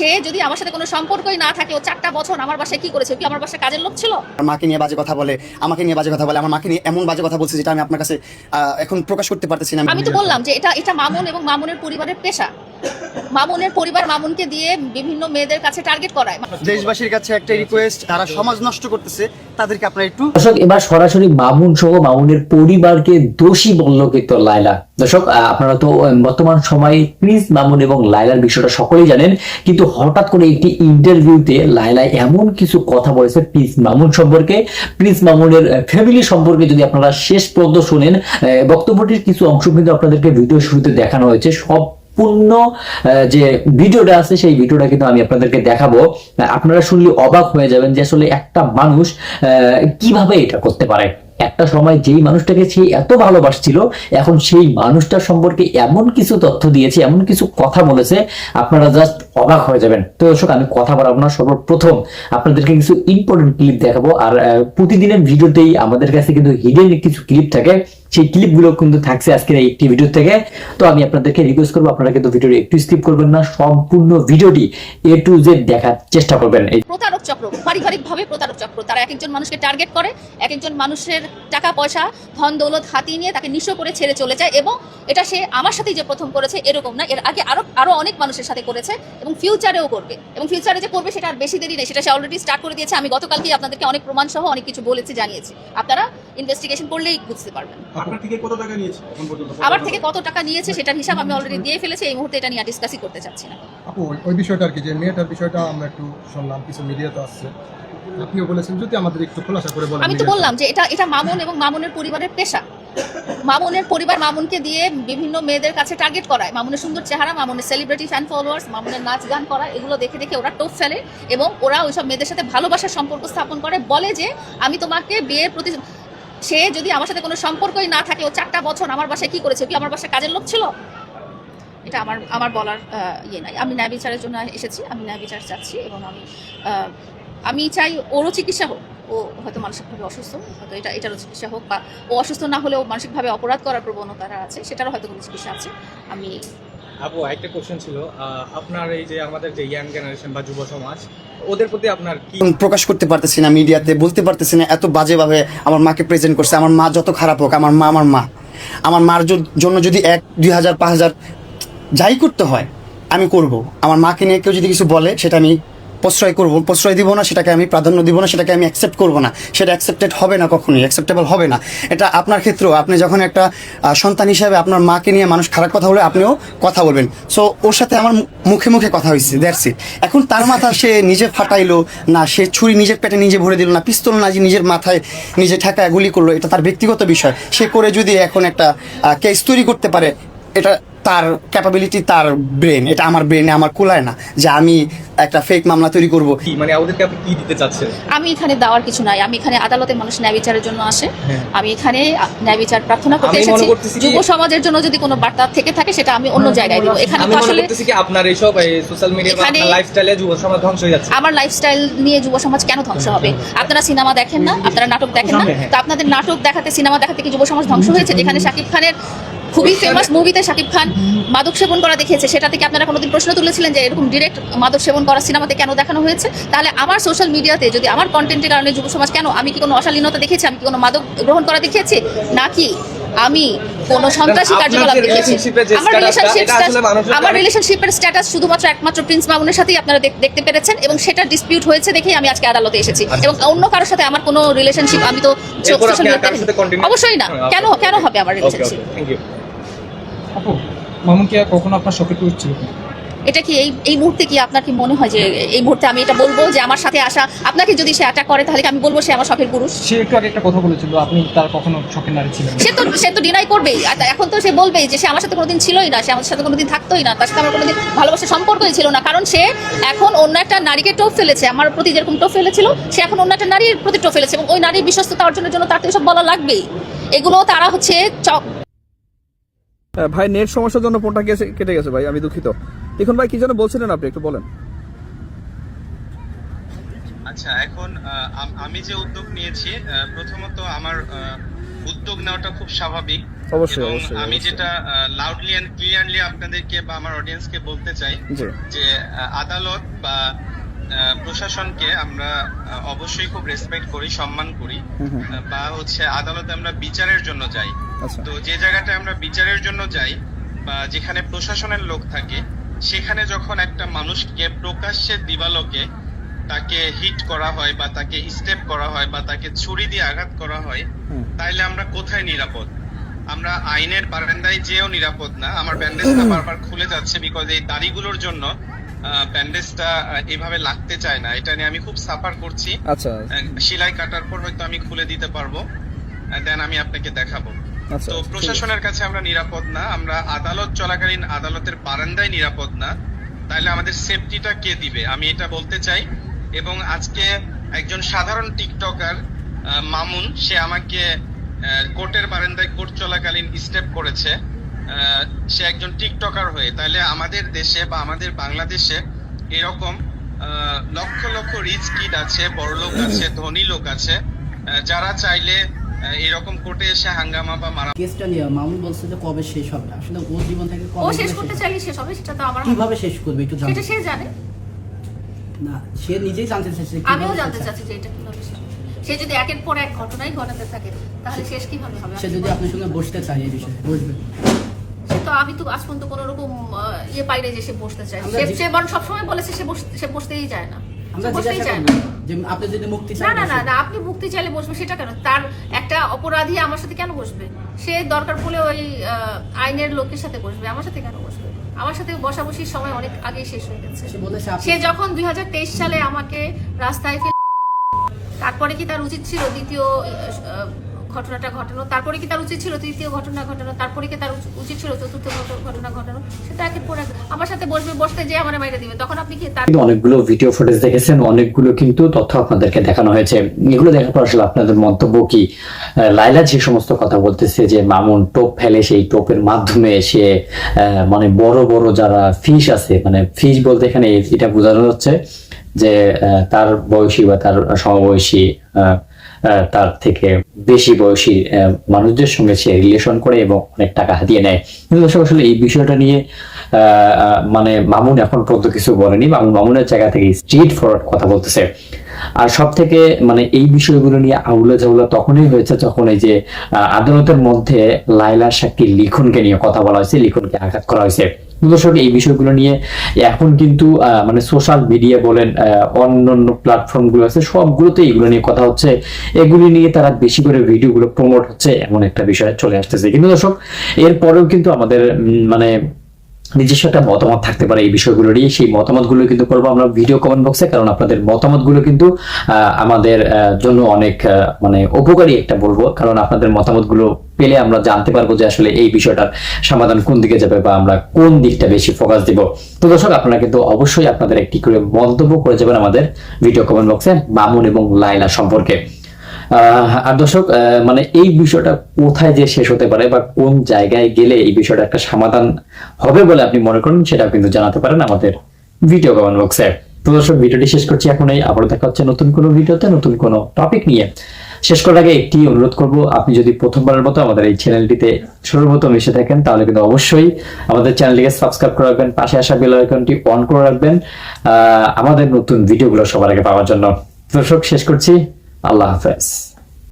সে যদি আমার সাথে কোনো সম্পর্কই না থাকে ও চারটা বছর আমার বাসায় কি করেছে? কি আমার বাসায় কাজের লোক ছিল? আমার মাকে নিয়ে বাজে কথা বলে আমাকে নিয়ে বাজে কথা বলে আমার মাকে নিয়ে এমন বাজে কথা বলছে যেটা আমি আপনার কাছে আহ, এখন প্রকাশ করতে পারতেছি না আমি তো বললাম যে এটা এটা মামুন এবং মামুনের পরিবারের পেশা। মামুনের পরিবার মামুনকে দিয়ে বিভিন্ন মেয়েদের কাছে টার্গেট করায়। দেশবাসীর কাছে একটা রিকোয়েস্ট যারা সমাজ নষ্ট করতেছে তাদেরকে আপনারা একটু দর্শক এবার সরাসরি মামুন সহ মামুনের পরিবারকে দোষী বলল কিন্তু লাইলা দর্শক আপনারা তো বর্তমান সময়ে প্রিন্স মামুন এবং লাইলার বিষয়টা সকলেই জানেন কিন্তু হঠাৎ করে একটি ইন্টারভিউতে লাইলা এমন কিছু কথা বলেছে প্রিন্স মামুন সম্পর্কে। প্রিন্স মামুনের ফ্যামিলি সম্পর্কে যদি আপনারা শেষ পর্যন্ত শুনেন আহ, বক্তব্যটির কিছু অংশ কিন্তু আপনাদেরকে ভিডিও শুরুতে দেখানো হয়েছে। সব আহ, যে ভিডিওটা আছে সেই ভিডিওটা কিন্তু আমি আপনাদেরকে দেখাবো। আপনারা শুনলে অবাক হয়ে যাবেন যে আসলে একটা মানুষ কীভাবে এটা করতে পারে? একটা সময় যেই মানুষটাকে সে এত ভালোবাসছিল এখন সেই মানুষটার সম্পর্কে এমন কিছু তথ্য দিয়েছে এমন কিছু কথা বলেছে আপনারা জাস্ট অবাক হয়ে যাবেন। তো দর্শক আমি কথা বলার আপনার সর্বপ্রথম আপনাদেরকে কিছু ইম্পর্টেন্ট ক্লিপ দেখাবো। আর প্রতিদিনের ভিডিওতেই আমাদের কাছে কিন্তু হিডেন কিছু ক্লিপ থাকে। সেই ক্লিপগুলো কিন্তু থাকছে আজকের এই একটি ভিডিও থেকে। তো আমি আপনাদেরকে রিকোয়েস্ট করব, আপনারা কিন্তু ভিডিওটি একটু স্কিপ করবেন না, সম্পূর্ণ ভিডিওটি এ টু জেড দেখার চেষ্টা করবেন। এই প্রতারক চক্র পারিবারিক ভাবে প্রতারক চক্র। তারা এক একজন মানুষকে টার্গেট করে, এক একজন মানুষের টাকা, পয়সা, ধন, দৌলত হাতিয়ে নিয়ে তাকে নিঃস্ব করে ছেড়ে চলে যায় এবং এটা সে আমার সাথেই যে প্রথম করেছে এরকম না, এর আগে আরও আরও অনেক মানুষের সাথে করেছে এবং ফিউচারেও করবে। এবং ফিউচারে যে করবে সেটা আর বেশি দেরি নেই, সেটা সে অলরেডি স্টার্ট করে দিয়েছে। আমি গতকালকেই আপনাদেরকে অনেক প্রমাণ সহ অনেক কিছু বলেছি, জানিয়েছি। আপনারা ইনভেস্টিগেশন করলেই বুঝতে পারবেন। আপনার থেকে কত টাকা নিয়েছে এখন পর্যন্ত? আমার থেকে কত টাকা নিয়েছে সেটার হিসাব আমি অলরেডি দিয়ে ফেলেছি এই মুহূর্তে এটা নিয়ে ডিসকাসই করতে চাচ্ছি না। আপু ওই- ওই বিষয়টা আর কি যে মেয়েটার বিষয়টা আমরা একটু শুনলাম কিছু মিডিয়াতে আসছে। আপনিও বলেছেন যদি আমাদের একটু খোলাসা করে বলেন আমি তো বললাম যে এটা এটা মামুন এবং মামুনের পরিবারের পেশা। মামুনের পরিবার মামুনকে দিয়ে বিভিন্ন মেয়েদের কাছে টার্গেট করায়। মামুনের সুন্দর চেহারা মামুনের সেলিব্রিটি ফ্যান ফলোয়ার্স মামুনের নাচ গান করা এগুলো দেখে দেখে ওরা টোপ ফেলে এবং ওরা ওইসব মেয়েদের সাথে ভালোবাসার সম্পর্ক স্থাপন করে। বলে যে আমি তোমাকে বিয়ের প্রতি সে যদি আমার সাথে কোনো সম্পর্কই না থাকে, ও চারটা বছর আমার বাসায় কি করেছে? কি আমার বাসায় কাজের লোক ছিল? এটা আমার আমার বলার ইয়ে নাই। আমি ন্যায় বিচারের জন্য এসেছি, আমি ন্যায় বিচার চাচ্ছি এবং আমি আমি চাই ওরও চিকিৎসা হোক। ও হয়তো মানসিকভাবে অসুস্থ, হয়তো এটা, এটারও চিকিৎসা হোক বা ও অসুস্থ না হলেও মানসিকভাবে অপরাধ করার প্রবণতা আছে, সেটারও হয়তো কোনো চিকিৎসা আছে। আমি আপু একটা কোশ্চেন ছিল আপনার এই যে আমাদের যে ইয়াং জেনারেশন বা যুব সমাজ, ওদের প্রতি আপনার কি প্রকাশ করতে পারতেছি না মিডিয়াতে, বলতে পারতেছি না, এত বাজেভাবে আমার মাকে প্রেজেন্ট করছে। আমার মা যত খারাপ হোক, আমার মা আমার মা। আমার মার জন্য যদি এক, দুই হাজার, পাঁচ হাজার যাই করতে হয়, আমি করব। আমার মাকে নিয়ে কেউ যদি কিছু বলে, সেটা আমি প্রশ্রয় করব, প্রশ্রয় দিব না, সেটাকে আমি প্রাধান্য দিব না, সেটাকে আমি অ্যাকসেপ্ট করব না। সেটা অ্যাকসেপ্টেড হবে না কখনোই অ্যাকসেপ্টেবল হবে না। এটা আপনার ক্ষেত্রেও, আপনি যখন একটা সন্তান হিসাবে আপনার মাকে নিয়ে মানুষ খারাপ কথা বলে, আপনিও কথা বলবেন। সো ওর সাথে আমার মুখে মুখে কথা হয়েছে দ্যাটস ইট এখন তার মাথা সে নিজে ফাটাইলো, না, সে ছুরি নিজের পেটে নিজে ভরে দিল, না, পিস্তল না, যে নিজের মাথায় নিজে ঠেকায় গুলি করল, এটা তার ব্যক্তিগত বিষয়। সে করে যদি এখন একটা কেস তৈরি করতে পারে, এটা তার ক্যাপাবিলিটি তার ব্রেন এটা আমার ব্রেনে আমার কুলায় না যে আমি একটা ফেক মামলা তৈরি করব। কি মানে ওদেরকে আপনি কি দিতে চাচ্ছেন? আমি এখানে দেওয়ার কিছু নাই। আমি এখানে আদালতে মানুষ ন্যায় বিচারের জন্য আসে। হ্যাঁ। আমি এখানে ন্যায় বিচার প্রার্থনা করতে এসেছি। যুব সমাজের জন্য যদি কোনো বার্তা থেকে থাকে সেটা আমি অন্য জায়গায় দিব। এখানে মনে আসলে করতেছি কি আপনার এইসব সোশ্যাল মিডিয়া বা লাইফস্টাইলে যুব সমাজ ধ্বংস হয়ে যাচ্ছে। আমার লাইফস্টাইল নিয়ে যুব সমাজ কেন ধ্বংস হবে? আপনারা সিনেমা দেখেন না? আপনারা নাটক দেখেন না? হ্যাঁ। তো আপনাদের নাটক দেখাতে সিনেমা দেখাতে কি যুব সমাজ ধ্বংস হয়েছে? যেখানে শাকিব খানের খুবই ফেমাস মুভিতে শাকিব খান মাদক সেবন করা দেখিয়েছে। সেটা থেকে আপনারা কোনোদিন প্রশ্ন তুলেছিলেন যে এরকম ডিরেক্ট মাদক সেবন করা সিনেমাতে কেন দেখানো হয়েছে? তাহলে আমার সোশ্যাল মিডিয়াতে যদি আমার কন্টেন্টের কারণে যুব সমাজ কেন আমি কি কোনো অশালীনতা দেখেছি? আমি কি কোনো মাদক গ্রহণ করা দেখিয়েছি? নাকি আমি কোনো সন্ত্রাসী কার্যকলাপ দেখেছি। আমার রিলেশনশিপ আমার রিলেশনশিপের স্ট্যাটাস শুধুমাত্র একমাত্র প্রিন্স মামুনের সাথেই আপনারা দেখ- দেখতে পেরেছেন এবং সেটা ডিসপিউট হয়েছে দেখেই আমি আজকে আদালতে এসেছি। আচ্ছা। এবং অন্য কারোর সাথে আমার কোনো রিলেশনশিপ আমি তো অবশ্যই না। হ্যাঁ, কেন কেন হবে আমার রিলেশনশিপ থ্যাংক ইউ আপু মামুন কি কখনো আপনার শখের পুরুষ ছিল? এটা কি এই এই মুহূর্তে কি আপনার কি মনে হয় যে এই মুহূর্তে আমি এটা বলব যে আমার সাথে আসা? আপনাকে যদি সে অ্যাটাক করে তাহলে কি আমি বলব সে আমার শখের পুরুষ? সে একটু আগে একটা কথা বলেছিল? আপনি তার কখনো শখের নারী ছিলেন সে তো সে তো ডিনাই করবেই। এখন তো সে বলবেই যে সে আমার সাথে কোনোদিন ছিলই না সে আমার সাথে কোনোদিন থাকতোই না তার সাথে আমার কোনোদিন ভালোবাসার সম্পর্কই ছিল না। কারণ সে এখন অন্য একটা নারীকে টোপ ফেলেছে। আমার প্রতি যেরকম টোপ ফেলেছিল সে এখন অন্য একটা নারীর প্রতি টোপ ফেলেছে এবং ওই নারীর বিশ্বস্ততা অর্জনের জন্য তার তো এসব বলা লাগবেই। এগুলো তারা হচ্ছে চক ভাই নেট সমস্যার জন্য ফোনটা গেছে কেটে গেছে ভাই আমি দুঃখিত। দেখুন ভাই কি যেন বলছিলেন আপনি একটু বলেন। আচ্ছা এখন আমি যে উদ্যোগ নিয়েছি প্রথমত আমার উদ্যোগ নেওয়াটা খুব স্বাভাবিক। অবশ্যই অবশ্যই আমি যেটা লাউডলি এন্ড ক্লিয়ারলি আপনাদেরকে বা আমার অডিয়েন্সকে বলতে চাই যে আদালত বা প্রশাসনকে আমরা অবশ্যই খুব রেসপেক্ট করি সম্মান করি। বা হচ্ছে আদালতে আমরা বিচারের জন্য যাই। আচ্ছা। তো যে জায়গাটায় আমরা বিচারের জন্য যাই বা যেখানে প্রশাসনের লোক থাকে সেখানে যখন একটা মানুষকে প্রকাশ্যে দিবালোকে তাকে হিট করা হয় বা তাকে স্টেপ করা হয় বা তাকে ছুরি দিয়ে আঘাত করা হয় তাইলে আমরা কোথায় নিরাপদ? আমরা আইনের বারান্দায় যেও নিরাপদ না। আমার ব্যান্ডেজটা বারবার খুলে যাচ্ছে বিকজ এই দাড়িগুলোর জন্য ব্যান্ডেজটা এভাবে লাগতে চায় না। এটা নিয়ে আমি খুব সাফার করছি। আচ্ছা। সেলাই কাটার পর হয়তো আমি খুলে দিতে পারব। দেন আমি আপনাকে দেখাবো। তো প্রশাসনের কাছে আমরা নিরাপদ না আমরা আদালত চলাকালীন আদালতের বারান্দায় নিরাপদ না। তাহলে আমাদের সেফটিটা কে দিবে? আমি এটা বলতে চাই। এবং আজকে একজন সাধারণ টিকটকার মামুন সে আমাকে কোর্টের বারান্দায় কোর্ট চলাকালীন স্টেপ করেছে। সে একজন টিকটকার হয়ে। তাহলে আমাদের দেশে বা আমাদের বাংলাদেশে এরকম লক্ষ লক্ষ রিচ কিড আছে বড় লোক আছে ধনী লোক আছে যারা চাইলে এরকম কোর্টে এসে হাঙ্গামা বা মারা কেসটা নিয়ে মামুন বলছে যে কবে শেষ হবে? আসলে ওর জীবন থেকে কবে শেষ শেষ করতে চাইলে শেষ হবে সেটা তো আমার কীভাবে শেষ করবে একটু জানতে সেটা সে জানে। না সে নিজেই জানতে চাইছে আমিও জানতে? চাচ্ছি যে এটা কীভাবে শেষ হবে। সে যদি একের পর এক ঘটনাই ঘটাতে থাকে তাহলে শেষ কীভাবে হবে? সে যদি আপনার সঙ্গে বসতে চায় এই বিষয়ে বসবে। তো আমি তো আজ পর্যন্ত কোনো রকম ইয়ে পাইনি যে সে বসতে চায়। সে সে বরং সবসময় বলেছে সে বস- সে বসতেই যায় না। আপনি যদি মুক্তি না না না আপনি মুক্তি চাইলে বসবে সেটা কেন? তার একটা অপরাধী আমার সাথে কেন বসবে? সে দরকার পড়লে ওই আইনের লোকের সাথে বসবে আমার সাথে কেন বসবে? আমার সাথে বসাবসির সময় অনেক আগেই শেষ হয়ে গেছে। সে যখন দুই হাজার তেইশ সালে আমাকে রাস্তায় ফেলে তারপরে কি তার উচিত ছিল দ্বিতীয় ঘটনাটা ঘটানো, তারপরে কি তার উচিত ছিল? তৃতীয় ঘটনা ঘটানো, তারপরে কি তার উচিত ছিল চতুর্থ ঘটনা ঘটানো? সেটা একের পর আমার সাথে বসবে, বসতে যে আমার মাইরে দিবে। তখন আপনি কি তার অনেকগুলো ভিডিও ফুটেজ দেখেছেন, অনেকগুলো কিন্তু তথ্য আপনাদেরকে দেখানো হয়েছে। এগুলো দেখার পর আসলে আপনাদের মন্তব্য কি? লাইলা যে সমস্ত কথা বলতেছে যে মামুন টোপ ফেলে সেই টোপের মাধ্যমে সে মানে বড় বড় যারা ফিশ আছে মানে ফিশ বলতে এখানে এটা বোঝানো হচ্ছে যে তার বয়সী বা তার সমবয়সী তার থেকে বেশি বয়সী মানুষদের সঙ্গে সে রিলেশন করে এবং অনেক টাকা হাতিয়ে নেয়। কিন্তু দর্শক, আসলে এই বিষয়টা নিয়ে মানে মামুন এখন পর্যন্ত কিছু বলেনি। মামুন মামুনের জায়গা থেকে স্ট্রিট ফরওয়ার্ড কথা বলতেছে। আর সব থেকে মানে এই বিষয়গুলো নিয়ে আউলা ঝাউলা তখনই হয়েছে যখন এই যে আদালতের মধ্যে লাইলা সাক্ষী লিখনকে নিয়ে কথা বলা হয়েছে, লিখনকে আঘাত করা হয়েছে। দর্শক, এই বিষয়গুলো নিয়ে এখন কিন্তু মানে সোশ্যাল মিডিয়া বলেন অন্যান্য প্ল্যাটফর্মগুলো আছে সবগুলোতে এগুলো নিয়ে কথা হচ্ছে। এগুলি নিয়ে তারা বেশি করে ভিডিওগুলো প্রমোট হচ্ছে, এমন একটা বিষয় চলে আসতেছে। কিন্তু দর্শক, এরপরেও কিন্তু আমাদের মানে নিজস্ব একটা মতামত থাকতে পারে এই বিষয়গুলো নিয়ে সেই মতামতগুলো কিন্তু করব আমরা ভিডিও কমেন্ট বক্সে কারণ আপনাদের মতামতগুলো কিন্তু আমাদের জন্য অনেক মানে উপকারী একটা বলব। কারণ আপনাদের মতামতগুলো পেলে আমরা জানতে পারব যে আসলে এই বিষয়টার সমাধান কোন দিকে যাবে বা আমরা কোন দিকটা বেশি ফোকাস দিব। তো দর্শক, আপনারা কিন্তু অবশ্যই আপনাদের একটি করে মন্তব্য করে যাবেন আমাদের ভিডিও কমেন্ট বক্সে মামুন এবং লাইলা সম্পর্কে। আর দর্শক মানে এই বিষয়টা কোথায় যে শেষ হতে পারে বা কোন জায়গায় গেলে এই বিষয়টা একটা সমাধান হবে বলে আপনি মনে করেন সেটাও কিন্তু জানাতে পারেন আমাদের ভিডিও কমেন্ট বক্সে। তো দর্শক, ভিডিওটি শেষ করছি এখন এই আবার দেখা হচ্ছে নতুন কোনো ভিডিওতে, নতুন কোনো টপিক নিয়ে। শেষ করার আগে একটি অনুরোধ করব, আপনি যদি প্রথমবারের মতো আমাদের এই চ্যানেলটিতে সর্বপ্রথম এসে থাকেন, তাহলে কিন্তু অবশ্যই আমাদের চ্যানেলটিকে সাবস্ক্রাইব করে রাখবেন, পাশে আসা বেল আইকনটি অন করে রাখবেন আমাদের নতুন ভিডিওগুলো সবার আগে পাওয়ার জন্য। দর্শক, শেষ করছি। আল্লাহ হাফেজ।